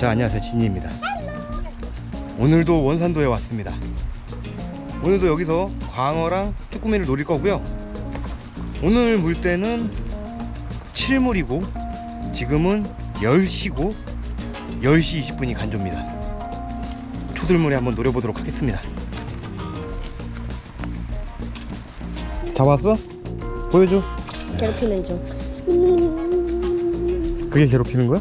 자 안녕하세요 진이입니다 오늘도 원산도에 왔습니다 오늘도 여기서 광어랑 쭈꾸미를 노릴 거고요 오늘 물때는 7물이고 지금은 10시고 10시 20분이 간조입니다 초들물에 한번 노려보도록 하겠습니다 잡았어? 보여줘 괴롭히는 중. 그게 괴롭히는 거야?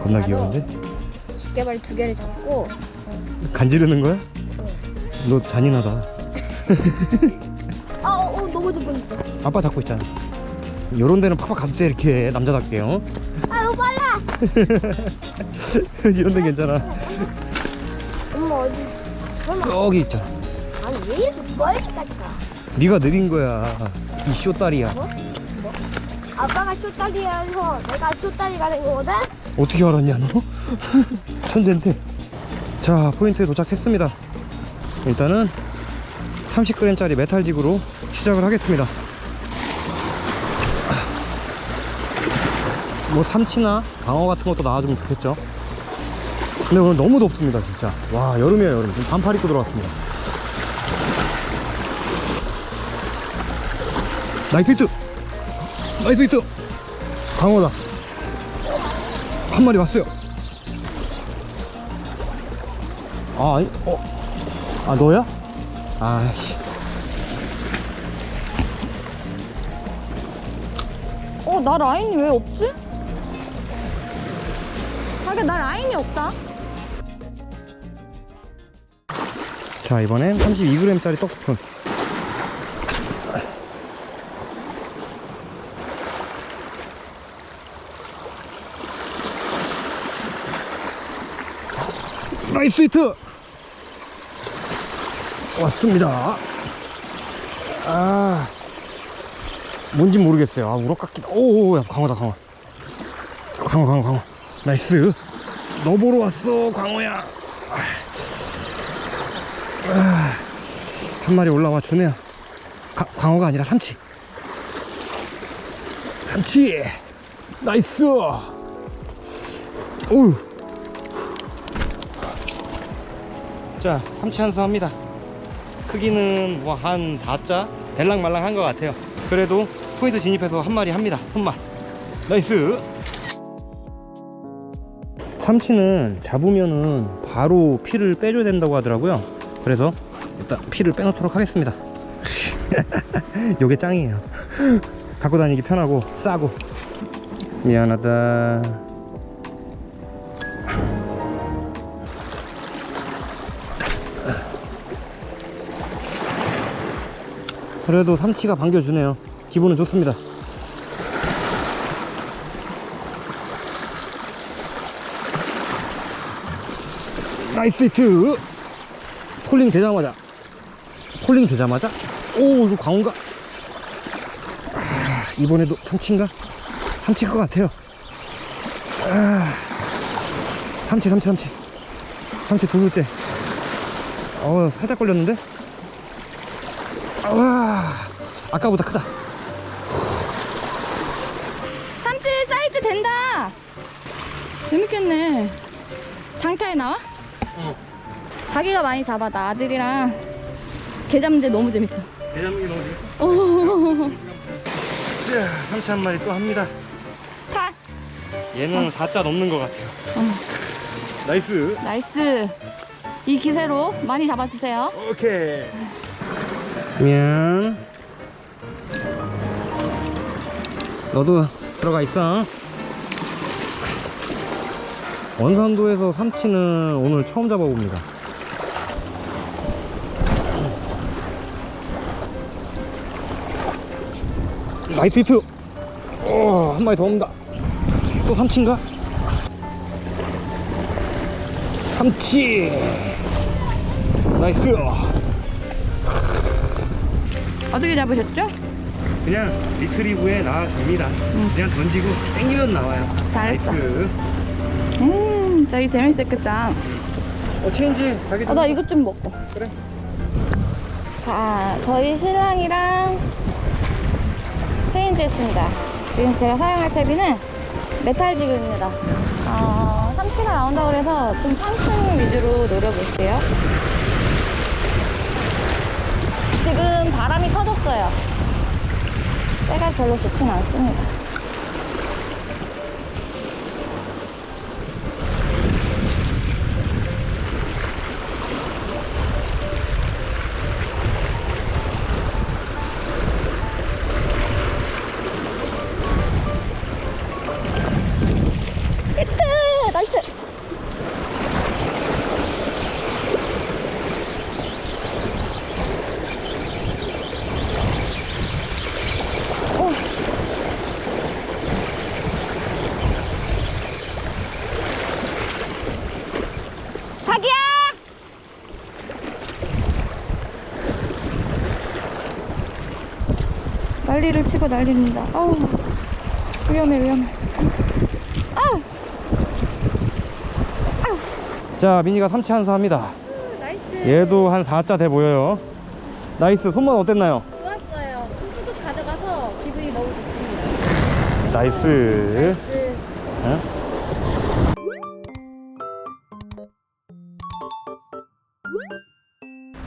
겁나. 귀여운데? 집게발 두 개를 잡고 간지르는 거야? 너 잔인하다 아, 어, 어 넘어질 뻔했어. 아빠 잡고 있잖아 요런 데는 팍팍 가도 돼 이렇게 남자답게 어? 아, 너무 빨라. 이런 데 괜찮아 엄마 어디? 설마 여기 있잖아 아니 왜 이렇게 멀리까지 가? 네가 느린 거야 이 쇼다리야 아빠가 쪼다리여서 내가 쪼다리가 된 거거든? 어떻게 알았냐 너? 천재인데. 자 포인트에 도착했습니다. 일단은 30g짜리 메탈직으로 시작을 하겠습니다. 뭐 삼치나 방어 같은 것도 나와주면 좋겠죠. 근데 오늘 너무 덥습니다 진짜. 와 여름이야 여름. 지금 반팔 입고 들어왔습니다. 나이스 히트! 나이스 히트! 방어다. 한 마리 왔어요. 아, 아니, 어, 아, 너야? 아씨. 어, 나 라인이 왜 없지? 하긴 나 라인이 없다. 자, 이번엔 32g짜리 떡스푼. 나이스 히트! 왔습니다. 아, 뭔지 모르겠어요. 아, 우럭 같기도. 오, 야, 광어다, 광어. 광어, 광어, 광어. 나이스. 너 보러 왔어, 광어야. 한 마리 올라와 주네요. 가- 광어가 아니라 삼치. 삼치. 나이스. 오우. 자, 삼치 한수 합니다. 크기는 뭐 한 4자 될랑말랑 한 것 같아요. 그래도 포인트 진입해서 한 마리 합니다. 손맛. 나이스. 삼치는 잡으면은 바로 피를 빼줘야 된다고 하더라고요. 그래서 일단 피를 빼놓도록 하겠습니다. 요게 짱이에요. 갖고 다니기 편하고 싸고. 미안하다. 그래도 삼치가 반겨주네요. 기분은 좋습니다. 나이스 히트! 폴링 되자마자. 폴링 되자마자. 오, 이거 광어인가? 아, 이번에도 삼치인가? 삼치일 것 같아요. 아, 삼치, 삼치, 삼치. 삼치 두 둘째. 어, 살짝 걸렸는데? 와, 아까보다 크다. 삼치 사이즈 된다. 재밌겠네. 장타에 나와? 어. 자기가 많이 잡아. 나 아들이랑 개 잡는데 너무 재밌어. 너무 재밌어. 오. 자, 삼치 한 마리 또 합니다. 타. 얘는 4자 넘는 것 같아요. 어, 나이스. 나이스. 이 기세로 많이 잡아주세요. 오케이. 미안. 너도 들어가 있어. 원산도에서 삼치는 오늘 처음 잡아봅니다. 나이스 히트! 오, 한 마리 더 온다. 또 삼치인가? 삼치! 나이스! 어떻게 잡으셨죠? 그냥 리트리브에 나와줍니다. 그냥 던지고 땡기면 나와요. 잘했어. 나이스. 음, 저기 재밌었겠다. 어, 체인지 자기 아, 나 이것 좀 먹고. 그래. 자, 저희 신랑이랑 체인지 했습니다. 지금 제가 사용할 채비는 메탈 지그입니다. 어, 삼치가 나온다 그래서 좀 상층 위주로 노려볼게요. 지금 터졌어요. 때가 별로 좋진 않습니다. 히트! 나이스! 오. 자기야! 난리를 치고 난리입니다. 아우 위험해 위험해. 아우 자 미니가 삼치 한수 합니다 나이스. 얘도 한 4자 돼 보여요 나이스 손맛 어땠나요? 좋았어요. 후두둑 가져가서 기분이 너무 좋습니다. 나이스 네. 응?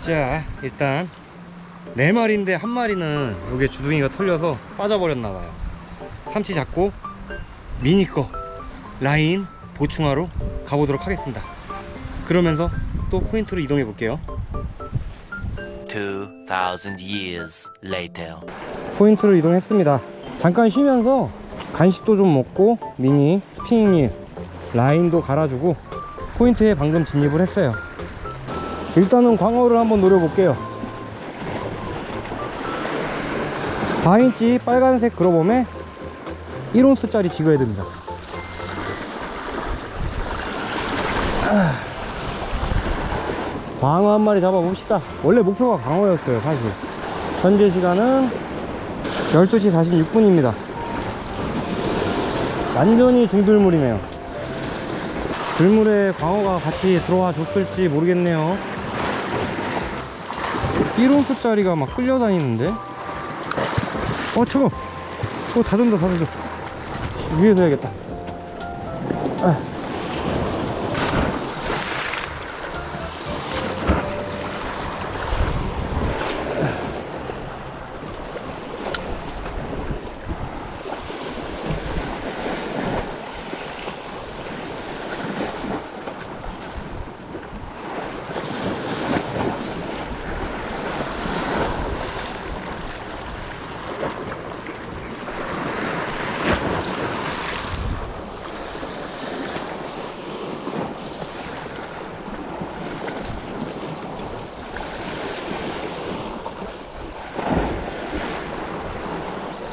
자 일단 네 마리인데 한 마리는 여기 주둥이가 털려서 빠져버렸나 봐요 삼치 잡고 미니 거 라인 보충하러 가보도록 하겠습니다 그러면서 또 포인트로 이동해 볼게요 2,000 years later. 포인트로 이동했습니다. 잠깐 쉬면서 간식도 좀 먹고 미니 스피닝 라인도 갈아주고 포인트에 방금 진입을 했어요. 일단은 광어를 한번 노려볼게요. 4인치 빨간색 그로범에 1온스짜리 지그야 됩니다. 아. 광어 한 마리 잡아봅시다. 원래 목표가 광어였어요, 사실. 현재 시간은 12시 46분입니다. 완전히 중들물이네요. 들물에 광어가 같이 들어와 줬을지 모르겠네요. 1온수짜리가 막 끌려다니는데? 어, 차가! 어, 다 준다, 다 준다. 위에서 해야겠다. 아.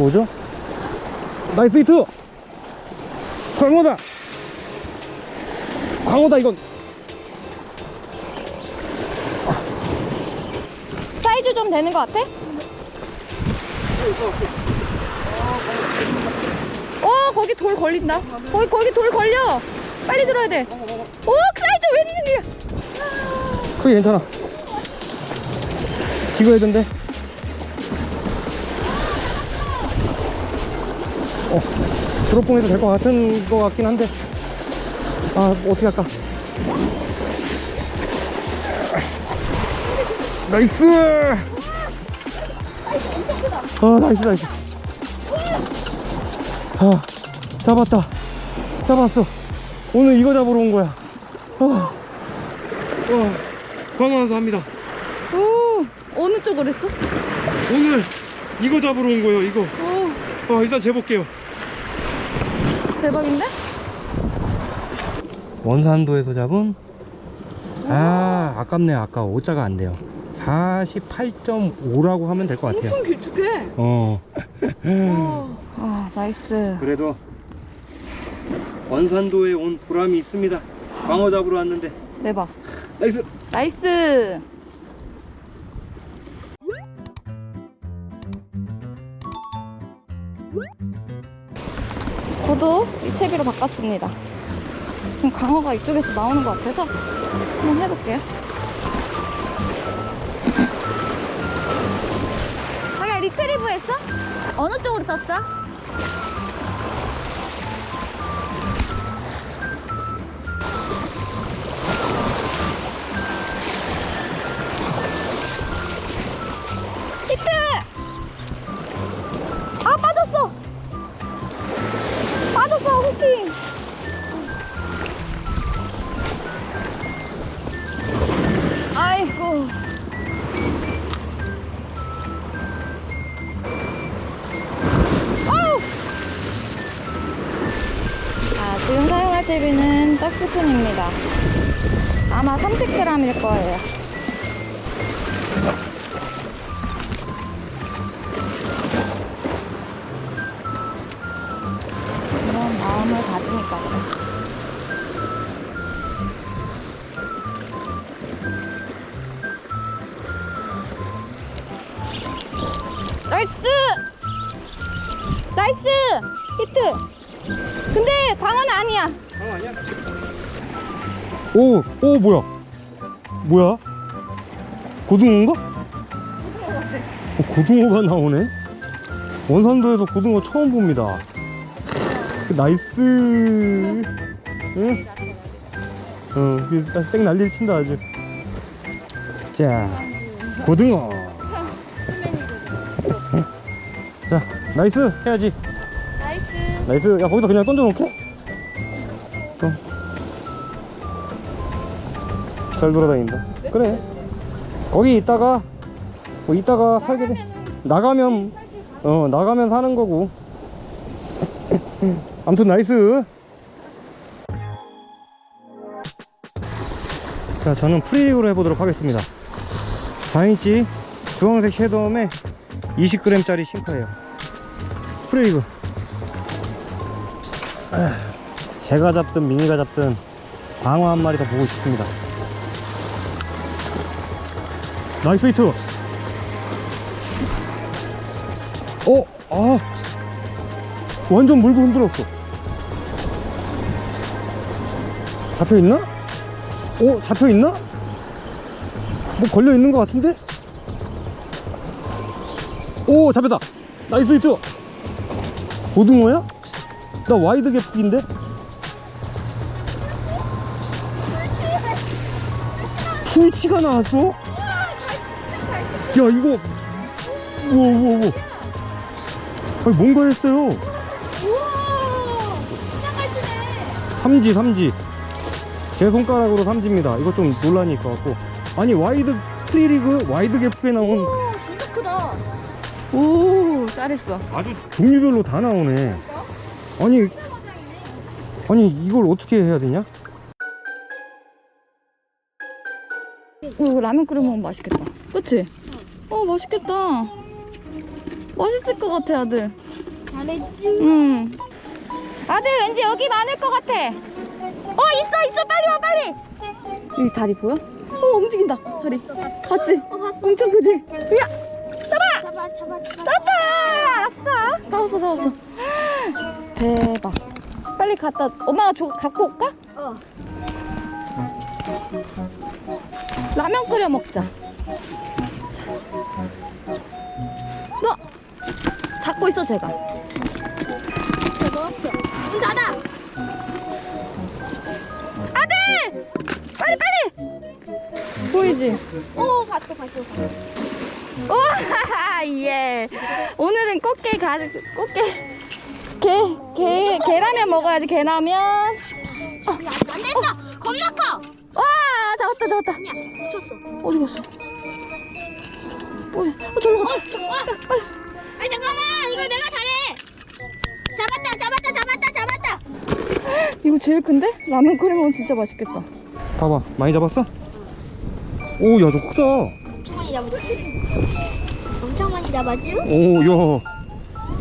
뭐죠? 나이스 히트! 광어다! 광어다 이건! 사이즈 좀 되는 것 같아? 어 거기 돌 걸린다. 거기 거기 돌 걸려. 빨리 들어야 돼. 오 사이즈 웬일이야? 크기 괜찮아 지그야 된대 어 드롭봉 해도 될 것 같은 것 같긴 한데. 아 어떻게 할까? 나이스! 아 나이스 나이스. 아 잡았다. 잡았어. 오늘 이거 잡으러 온 거야. 어, 어 광어한수 합니다. 오 어느 쪽으로 했어? 오늘 이거 잡으러 온 거예요 이거. 오. 어, 일단 재볼게요 대박인데? 원산도에서 잡은 아 아깝네요 아까 오자가 안 돼요 48.5라고 하면 될 것 같아요 엄청 길쭉해. 어아 나이스. 그래도 원산도에 온 보람이 있습니다 광어 잡으러 왔는데 대박. 나이스 나이스. 저 도 유채비로 바꿨습니다. 지금 강어가 이쪽에서 나오는 것 같아서 한번 해볼게요. 자기야 리트리브 했어? 어느 쪽으로 쳤어? 아이고. 어우! 아, 지금 사용할 채비는 딱스푼입니다. 아마 30g일 거예요. 가지니까 그래. 나이스! 나이스! 히트! 근데 광어는 아니야. 오, 오 뭐야? 뭐야? 고등어인가? 어, 고등어가 나오네. 원산도에서 고등어 처음 봅니다. 나이스. 응? 어, 쌩 난리를 친다 아주. 자, 고등어. 자, 나이스 해야지. 나이스. 나이스. 야 거기다 그냥 던져놓게. 어. 잘 돌아다닌다. 그래. 거기 있다가 뭐 있다가 살게 돼. 나가면 어 나가면 사는 거고. 아무튼 나이스. 자 저는 프리릭으로 해보도록 하겠습니다. 4인치 주황색 섀도움에 20g짜리 싱크예요. 프리리그. 아, 제가 잡든 미니가 잡든 방어 한 마리 더 보고 싶습니다. 나이스 히트! 어, 아. 완전 물고 흔들었어. 잡혀있나? 어, 잡혀있나? 뭐 걸려있는 것 같은데? 오, 잡혔다! 나이스 히트! 고등어야? 나 와이드 개프인데? 트위치가 나왔어? 야 이거 우와 우와 우와 아니 뭔가 했어요 삼지 삼지 제 손가락으로 삼지입니다 이거 좀 논란이 있을 것 같고 아니 와이드 프리리그 와이드 개프에 나온 오, 진짜 크다. 오, 잘했어. 아주 종류별로 다 나오네 아니 아니 이걸 어떻게 해야 되냐? 오, 이거 라면 끓여 먹으면 맛있겠다. 그치? 어, 맛있겠다. 맛있을 것 같아, 아들. 잘했지. 응. 아들, 왠지 여기 많을 것 같아. 어, 있어, 있어. 빨리 와, 빨리. 여기 다리 보여? 어, 움직인다. 다리. 봤지? 엄청 크지? 야, 잡아, 잡아, 잡아. 땄다! 아싸! 잡았어, 잡았어. 대박. 빨리 갖다, 엄마가 줘, 갖고 올까? 어. 라면 끓여 먹자. 너 잡고 있어 제가. 넣 닫아. 아들! 빨리 빨리! 보이지? 오, 봤어, 봤어. 와 예. 오늘은 꽃게 가 꽃게 게, 게, 게라면 먹어야지 게라면. 야, 안 된다. 겁나 커. 와 잡았다 잡았다. 아니야, 붙였어. 어디 갔어? 어, 어 저로 가. 어, 저, 와. 아, 잠깐만. 이거 내가 잘해. 잡았다, 잡았다, 잡았다. 이거 제일 큰데? 라면 끓여 먹으면 진짜 맛있겠다. 봐봐 많이 잡았어? 오야 너 크다 엄청 많이 잡았지? 엄청 많이 잡았지? 오 야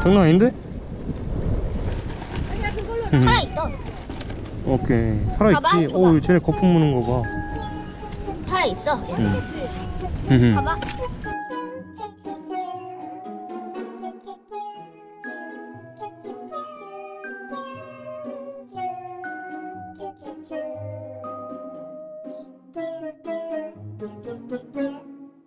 장난 아닌데? 음. 살아있어. 오케이 봐봐, 살아있지? 줘봐. 오 쟤네 거품 무는 거 봐 살아있어. 음. 봐봐.